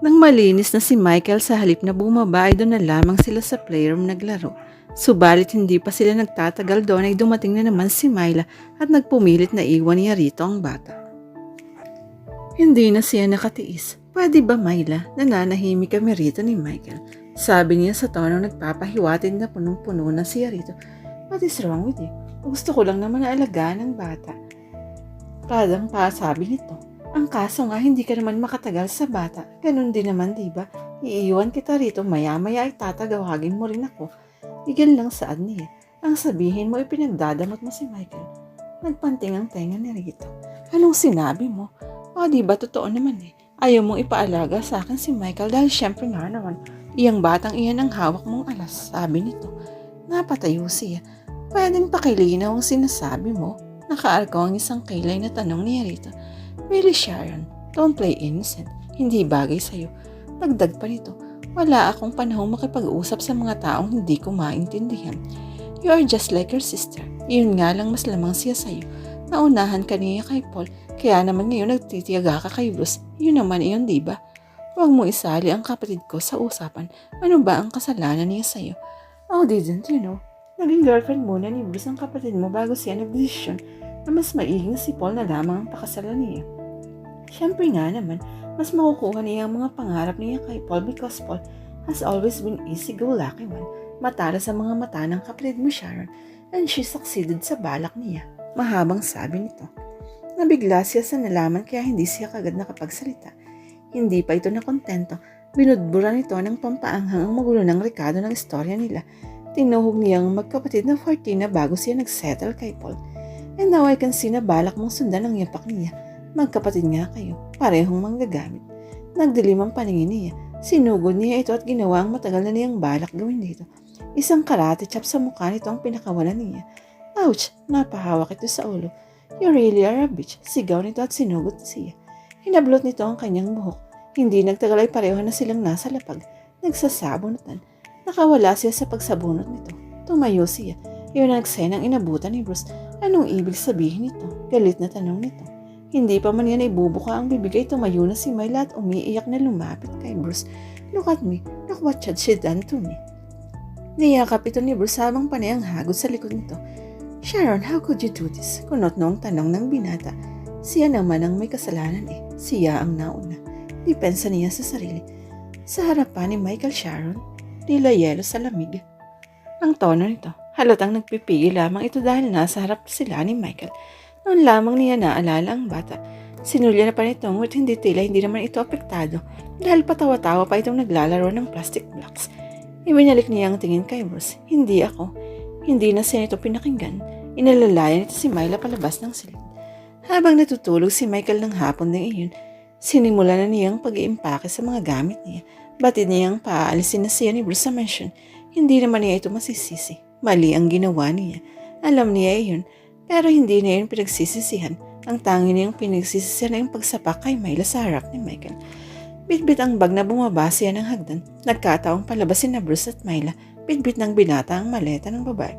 Nang malinis na si Michael sa halip na bumaba ay doon na lamang sila sa playroom naglaro. Subalit hindi pa sila nagtatagal doon ay dumating na naman si Myla at nagpumilit na iwan niya rito ang bata. Hindi na siya nakatiis. Pwede ba Myla, nananahimik kami rito ni Michael? Sabi niya sa tono nagpapahiwatig na punong-puno na siya rito. What is wrong with you? Gusto ko lang naman na alagaan ng bata. Padang pa sabi nito. Ang kaso nga, hindi ka naman makatagal sa bata. Ganun din naman, di ba? Iiwan kita rito, maya-maya ay tatagawagin mo rin ako. Igil lang saan niya. Ang sabihin mo, ipinagdadamot mo si Michael. Nagpanting ang tenga ni Rito. Anong sinabi mo? O, di ba totoo naman eh. Ayaw mong ipaalaga sa akin si Michael dahil syempre nga naman, iyang batang iyan ang hawak mong alas, sabi nito. Napatayo siya. Pwedeng pakilinaw ang sinasabi mo. Nakaarko ang isang kilay na tanong ni Rito. Really, Sharon, don't play innocent. Hindi bagay sa'yo. Dagdag pa nito, wala akong panahong makipag-usap sa mga taong hindi ko maintindihan. You are just like your sister. Iyon nga lang mas lamang siya sa'yo. Naunahan ka niya kay Paul, kaya naman ngayon nagtitiyaga ka kay Bruce. Yun naman iyon, di ba? Huwag mo isali ang kapatid ko sa usapan. Ano ba ang kasalanan niya sa'yo? Oh, didn't you know? Naging girlfriend muna ni Bruce ang kapatid mo bago siya nagdesisyon na mas maiging si Paul na lamang ang pakasalan niya. Siyempre nga naman, mas makukuha niya ang mga pangarap niya kay Paul because Paul has always been easy-go-lucky one, matala sa mga mata ng kapatid mo Sharon, and she succeeded sa balak niya. Mahabang sabi nito. Nabigla siya sa nalaman kaya hindi siya kagad nakapagsalita. Hindi pa ito nakontento. Binudbura nito ng pampaanghang ang magulo ng rekado ng istorya nila. Tinuhog niyang magkapatid na 14 na bago siya nagsettle kay Paul. And now I can see na balak mong sundan ang yapak niya. Magkapatid nga kayo, parehong manggagamit. Nagdilim ang paningin niya. Sinugod niya ito at ginawa ang matagal na niyang balak gawin dito. Isang karate chop sa mukha nito ang pinakawalan niya. Ouch! Napahawak ito sa ulo. You really are a bitch. Sigaw nito at sinugod siya. Hinablot nito ang kanyang buhok. Hindi nagtagal ay pareho na silang nasa lapag. Nagsasabunutan. Nakawala siya sa pagsabunot nito. Tumayo siya. Iyon ang eksenang inabutan ni Bruce. Anong ibig sabihin nito? Galit na tanong nito. Hindi pa man yan ibubuka ang bibigay, tumayo na si Myla at umiiyak na lumapit kay Bruce. Look at me, look what she done to me. Niyakap ito ni Bruce habang panay ang hagod sa likod nito. Sharon, how could you do this? Kunot noong tanong ng binata. Siya naman ang may kasalanan eh. Siya ang nauna. Depensa niya sa sarili. Sa harapan ni Michael Sharon, tila yelo sa lamig. Ang tono nito, halatang nagpipigil lamang ito dahil nasa harap sila ni Michael. Noon lamang niya naalala ang bata. Sinulya na pa nito ngunit hindi tila hindi naman ito apektado dahil patawa-tawa pa itong naglalaro ng plastic blocks. Ibinalik niya ang tingin kay Bruce. Hindi ako. Hindi na siya ito pinakinggan. Inalalayan ito si Myla palabas ng silid. Habang natutulog si Michael ng hapon ng iyon, sinimula na niyang pag-iimpake sa mga gamit niya. Batid niyang paaalisin na siya ni Bruce sa mansion. Hindi naman niya ito masisisi. Mali ang ginawa niya. Alam niya iyon, pero hindi na yun pinagsisisihan. Ang tangi niyang pinagsisisihan ay yung pagsapak kay Myla sa harap ni Michael. Bitbit ang bag na bumaba siya ng hagdan. Nagkataong palabasin na Bruce at Myla. Bitbit ng binata ang maleta ng babae.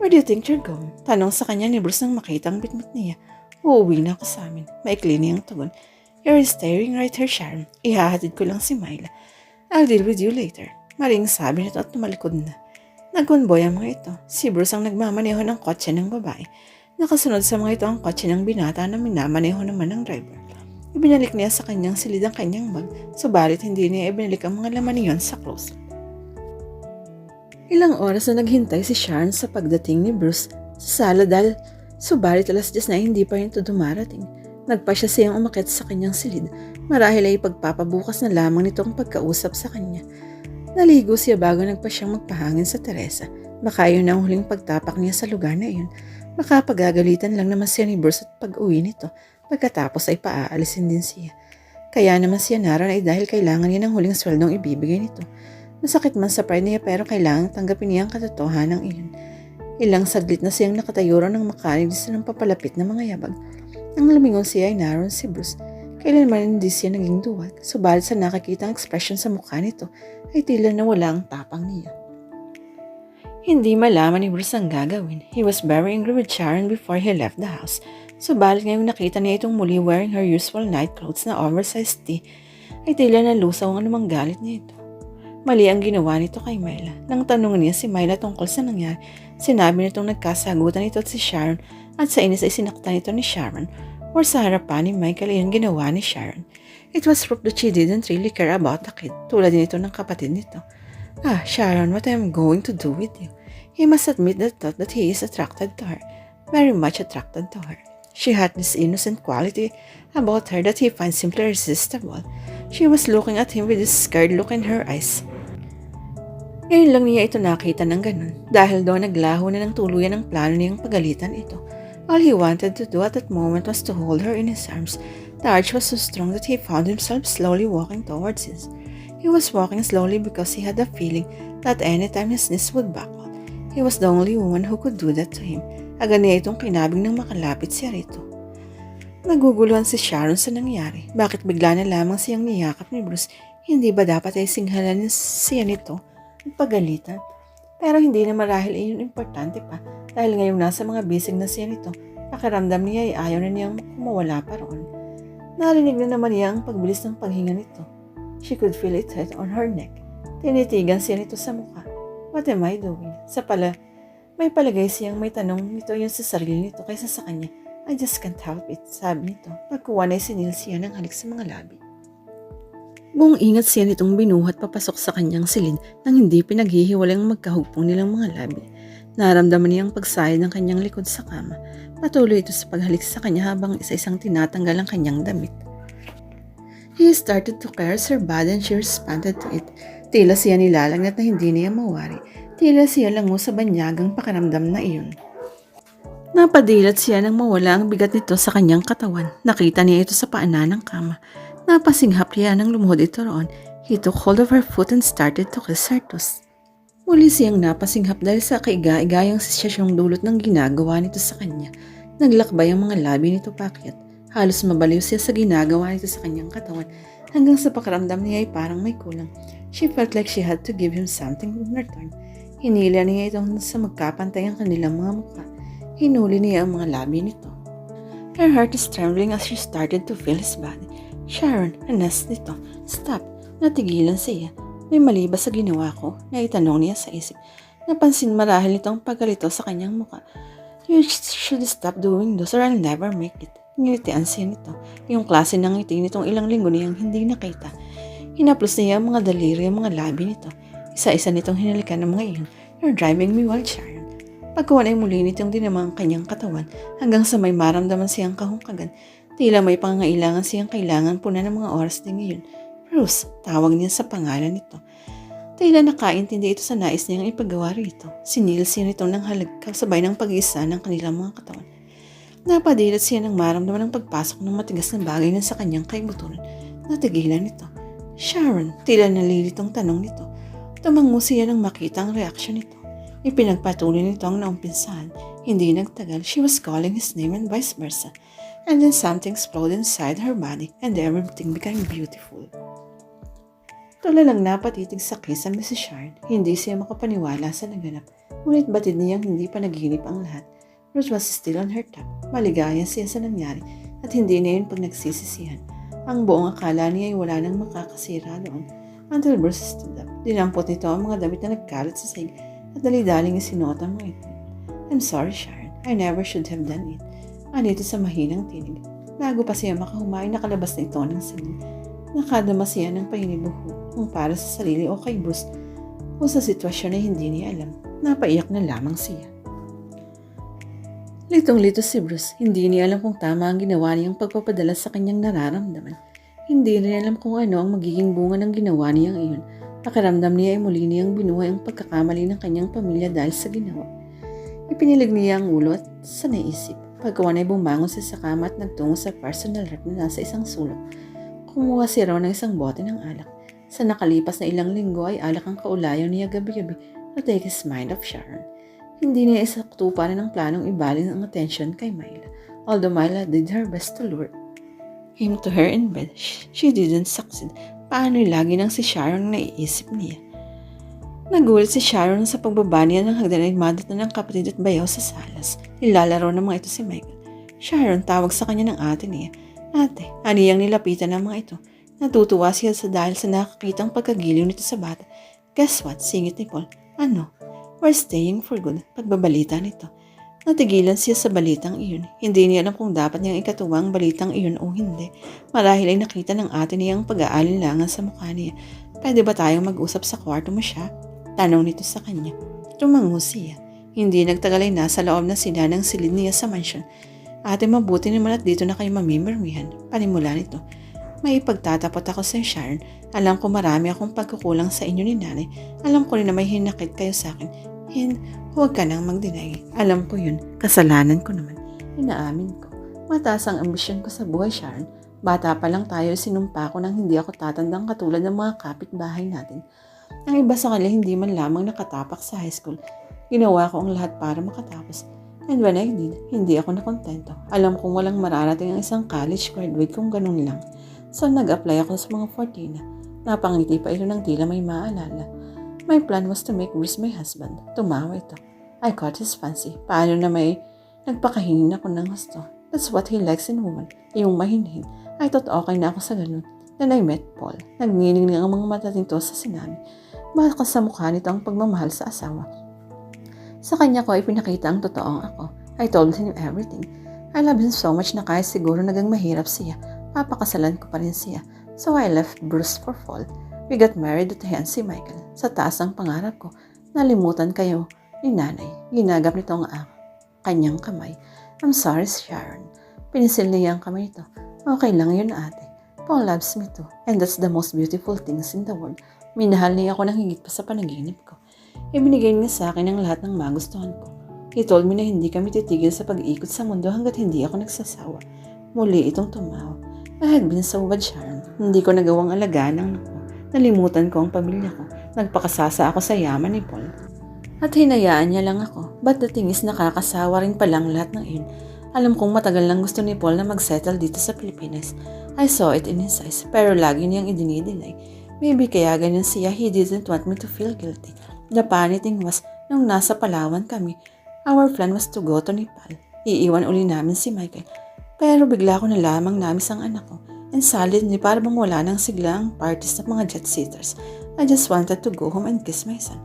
Where do you think you're going? Tanong sa kanya ni Bruce nang makita ang bitbit niya. Uuwi na ako sa amin. Maikli niyang tugon. You're staying right here, Sharon. Ihahatid ko lang si Myla. I'll deal with you later. Maring sabi nito at tumalikod na. Nagkonboy ang mga ito. Si Bruce ang nagmamaneho ng kotse ng babae. Nakasunod sa mga ito ang kotse ng binata na minamaneho naman ng driver. Ibinalik niya sa kanyang silid ang kanyang bag, subalit hindi niya ibinalik ang mga laman niyon sa closet. Ilang oras na naghintay si Sharon sa pagdating ni Bruce sa sala dahil subalit alas 10 na hindi pa rin ito dumarating. Nagpa siya siyang umakit sa kanyang silid, marahil ay pagpapabukas na lamang nito ang pagkausap sa kanya. Naligo siya bago nagpa siyang magpahangin sa Teresa. Baka yun ang huling pagtapak niya sa lugar na iyon. Baka pagagalitan lang naman siya ni Bruce at pag-uwi nito. Pagkatapos ay paaalisin din siya. Kaya naman siya naroon ay dahil kailangan niya ng huling sweldong ibibigay nito. Masakit man sa pride niya pero kailangan tanggapin niya ang katotohanan ng iyon. Ilang saglit na siyang nakatayo ron ng makarinis ng papalapit na mga yabag. Nang lumingon siya ay naroon si Bruce. Kailanman hindi siya naging duwag, subalit sa nakakita ang ekspresyon sa mukha nito ay tila na wala ang tapang niya. Hindi malaman ni Bruce ang gagawin. He was very angry with Sharon before he left the house. Subalit ngayong nakita niya itong muli wearing her usual night clothes na oversized tee, ay tila nalusaw ang anumang galit niya ito. Mali ang ginawa nito kay Myla. Nang tanungan niya si Myla tungkol sa nangyari, sinabi nitong nagkasagutan ito at si Sharon at sa inis ay sinaktan ito ni Sharon or sa harapan ni Michael ay ang ginawa ni Sharon. It was proof that she didn't really care about the kid, tulad din ito ng kapatid nito. Ah, Sharon, what am I going to do with you? He must admit that thought that he is attracted to her, very much attracted to her. She had this innocent quality about her that he finds simply irresistible. She was looking at him with this scared look in her eyes. Ngayon lang niya ito nakita ng ganun dahil doon naglaho na ng tuluyan ang plano niyang pagalitan ito. All he wanted to do at that moment was to hold her in his arms. The urge was so strong that he found himself slowly walking towards it. He was walking slowly because he had a feeling that anytime his knees would buckle, he was the only woman who could do that to him. Agad niya itong kinabing nang makalapit siya rito. Naguguluhan si Sharon sa nangyari. Bakit bigla na lamang siyang niyakap ni Bruce? Hindi ba dapat ay singhalan siya nito at pagalitan? Pero hindi na marahil iyon importante pa dahil ngayong nasa mga bisig na siya nito, nakaramdam niya ay ayaw na niyang kumawala pa roon. Narinig na naman niya ang pagbilis ng paghinga nito. She could feel it hit on her neck. Tinitigan siya nito sa mukha. What am I doing? Sa pala, may palagay siyang may tanong nito yun sa sarili nito kaysa sa kanya. I just can't help it, sabi nito. Pagkuha na sinil siya ng halik sa mga labi. Buong ingat siya nitong binuhat papasok sa kanyang silid nang hindi pinaghihiwalay ang magkahugpong nilang mga labi. Naramdaman niya ang pagsayad ng kanyang likod sa kama. Patuloy ito sa paghalik sa kanya habang isa-isang tinatanggal ang kanyang damit. He started to caress her body and she responded to it. Tila siya nilalagnat na hindi niya mawari. Tila siya lango sa banyagang pakaramdam na iyon. Napadilat siya nang mawala ang bigat nito sa kanyang katawan. Nakita niya ito sa paanan ng kama. Napasinghap niya nang lumuhod ito roon. He took hold of her foot and started to kiss her toes. Muli siyang napasinghap dahil sa kaiga-igayang sityasyong dulot ng ginagawa nito sa kanya. Naglakbay ang mga labi nito pakyat. Halos mabaliw siya sa ginagawa nito sa kanyang katawan hanggang sa pakaramdam niya ay parang may kulang. She felt like she had to give him something in return. Hinila niya itong sa magkapantay ang kanilang mga mukha. Hinuli niya ang mga labi nito. Her heart is trembling as she started to feel his body. Sharon, anas nito. Stop. Natigilan siya. May mali ba sa ginawa ko? Naitanong niya sa isip. Napansin marahil itong pagkalito sa kanyang muka. You should stop doing this or I'll never make it. Ngilitian siya nito. Yung klase ng ngiti nitong ilang linggo niyang hindi nakita. Hinaplos niya ang mga daliri ang mga labi nito. Isa-isa nitong hinalikan ng mga iyon. You're driving me wild, Sharon. Pagkuhan ay muli nitong dinamang kanyang katawan hanggang sa may maramdaman siyang kahungkagan. Tila may pangangailangan siyang kailangan puna ng mga oras din ngayon. Bruce, tawag niya sa pangalan nito. Tila nakaintindi ito sa nais niyang ipagawa rito. Sinil siya nito ng halagkaw sabay ng pag-isa ng kanilang mga katawan. Napadilat siya ng maramdaman ng pagpasok ng matigas na bagay na sa kanyang kaibuturan. Natigilan nito. Sharon, tila nalilitong tanong nito. Tumango siya nang makita ang reaksyon nito. Ipinagpatuloy nito ang naumpinsahan. Hindi nagtagal, she was calling his name and vice versa. And then something exploded inside her body and everything became beautiful. Tula lang napatitig sa kiss ang Mrs. Sharon. Hindi siya makapaniwala sa naganap. Ngunit batid niyang hindi pa naginip ang lahat. Rose was still on her top. Maligaya siya sa nangyari at hindi na yun pag nagsisisihan. Ang buong akala niya ay wala nang makakasira doon. Until Bruce stood up. Dinampot nito ang mga damit na nagkalat sa sahig at dali-daling isinuot ang mga ito. I'm sorry, Sharon. I never should have done it. Anito sa mahinang tinig. Bago pa siya makahumay, nakalabas na ito ng sining. Nakadama siya ng pahinibuho kung para sa sarili o kay Bruce o sa sitwasyon na hindi niya alam. Napaiyak na lamang siya. Litong-lito si Bruce, hindi niya alam kung tama ang ginawa niyang pagpapadala sa kanyang nararamdaman. Hindi rin alam kung ano ang magiging bunga ng ginawa niyang iyon. Pakiramdam niya ay muli niyang binuhay ang pagkakamali ng kanyang pamilya dahil sa ginawa. Ipinilig niya ang ulo at sa naisip. Pagkawan ay bumangon siya sa kama at nagtungo sa personal rep na nasa isang sulok. Kumuha siya raw ng isang bote ng alak. Sa nakalipas na ilang linggo ay alak ang kaulayan niya gabi-gabi to take his mind off Sharon. Hindi niya isaktupan ng planong ibalin ang atensyon kay Myla. Although Myla did her best to lure him to her in bed, she didn't succeed. Paano'y lagi nang si Sharon naiisip niya. Nagulat si Sharon sa pagbaba niya ng hagdan ay madatan ng kapatid at bayaw sa salas. Nilalaro ng mga ito si Michael. Sharon tawag sa kanya ng ate niya. Ate, aniyang nilapitan ng mga ito. Natutuwa siya sa dahil sa nakakitang pagkagiliw nito sa bata. Guess what? Singit ni Paul. Ano? We're staying for good. Pagbabalita nito. Natigilan siya sa balitang iyon. Hindi niya alam kung dapat niyang ikatuwa ang balitang iyon o hindi. Marahil ay nakita ng ate niya ang pag-aalinlangan sa mukha niya. Pwede ba tayong mag-usap sa kwarto mo siya? Tanong nito sa kanya. Tumango siya. Hindi nagtagal ay nasa loob na sila ng silid niya sa mansyon. Ate, mabuti naman at dito na kayo mamimirmihan. Panimula nito. May ipagtatapot ako sa Sharon. Alam ko marami akong pagkukulang sa inyo ni nanay. Alam ko rin na may hinakit kayo sa akin. Hin, huwag ka nang magdinay. Alam ko yun. Kasalanan ko naman. Inaamin ko. Mataas ang ambisyon ko sa buhay, Sharon. Bata pa lang tayo, sinumpa ko nang hindi ako tatandang katulad ng mga kapitbahay natin. Ang iba sa kanila hindi man lamang nakatapak sa high school. Ginawa ko ang lahat para makatapos. And when I did, hindi ako nakontento. Alam kong walang mararating ang isang college graduate kung ganun lang. So nag-apply ako sa mga Fortina. Napangiti pa ito ng tila may maalala. My plan was to make Bruce my husband. Tumawa ito. I caught his fancy. Paano na may nagpakahingin ako ng gusto. That's what he likes in woman. Yung mahinhin. I thought okay na ako sa ganun. Then I met Paul. Nagnining ang mga mata nito sa sinabi. Baka sa mukha nito ang pagmamahal sa asawa. Sa kanya ko ay pinakita ang totoong ako. I told him everything. I love him so much na kahit siguro nagang mahirap siya, papakasalan ko pa rin siya. So I left Bruce for fall. We got married at hen si Michael. Sa taas ang pangarap ko, nalimutan kayo ni nanay. Ginagap nito ang ang kanyang kamay. I'm sorry, Sharon. Pinisil niya ang kamay nito. Okay lang yun, ate. Paul loves me too. And that's the most beautiful things in the world. Minahal niya ako ng higit pa sa panaginip ko. Ibinigay niya sa akin ang lahat ng magustuhan ko. He told me na hindi kami titigil sa pag-ikot sa mundo hanggat hindi ako nagsasawa. Muli itong tumawa. I had been so bad, Sharon. Hindi ko nagawang alagaan ng anak ko. Nalimutan ko ang pamilya ko. Nagpakasasa ako sa yaman ni Paul. At hinayaan niya lang ako. But the thing is, nakakasawa rin palang lahat ng iyon. Alam kong matagal lang gusto ni Paul na mag-settle dito sa Pilipinas. I saw it in his eyes, pero lagi niyang idinideny. Maybe kaya ganyan siya, he didn't want me to feel guilty. The funny thing was, nung nasa Palawan kami, our plan was to go to Nepal. Iiwan uli namin si Michael. Pero bigla ko na lamang namis ang anak ko. And suddenly, para bang wala nang sigla ang parties ng mga jet seaters. I just wanted to go home and kiss my son.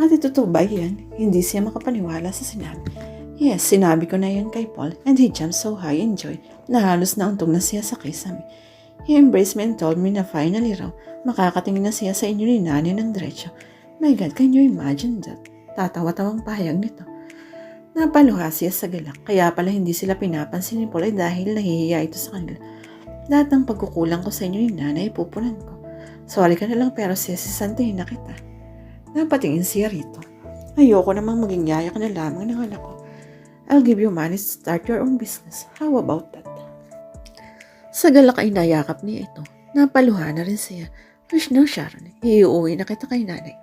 Ate, totoo ba yan? Hindi siya makapaniwala sa sinabi. Yes, sinabi ko na yun kay Paul and he jumped so high in joy na halos nauntog na siya sa kisame. He embraced me and told me na finally raw, makakatingin na siya sa inyo ni nanay ng diretso. My God, can you imagine that? Tatawa-tawang pahayag nito. Napaluha siya sa galak, kaya pala hindi sila pinapansin ni Paul ay dahil nahihiya ito sa kanila. Lahat ng pagkukulang ko sa inyo ni nanay, pupunan ko. Sorry ka na lang pero sisisantihin na kita. Napatingin siya rito. Ayoko namang maging yaya ka na lamang ng anak ko. I'll give you money to start your own business. How about that? Sa galak ay nayakap niya ito. Napaluha na rin siya. Wish no, Sharon. Iuwi na kita kay nanay.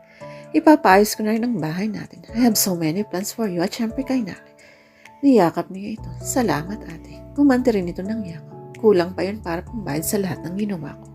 Ipapaayos ko na rin ang bahay natin. I have so many plans for you at syempre kay nanay. Niyakap niya ito. Salamat ate. Gumanti rin ito ng yakap. Kulang pa yun para pambayad sa lahat ng ginawa ko.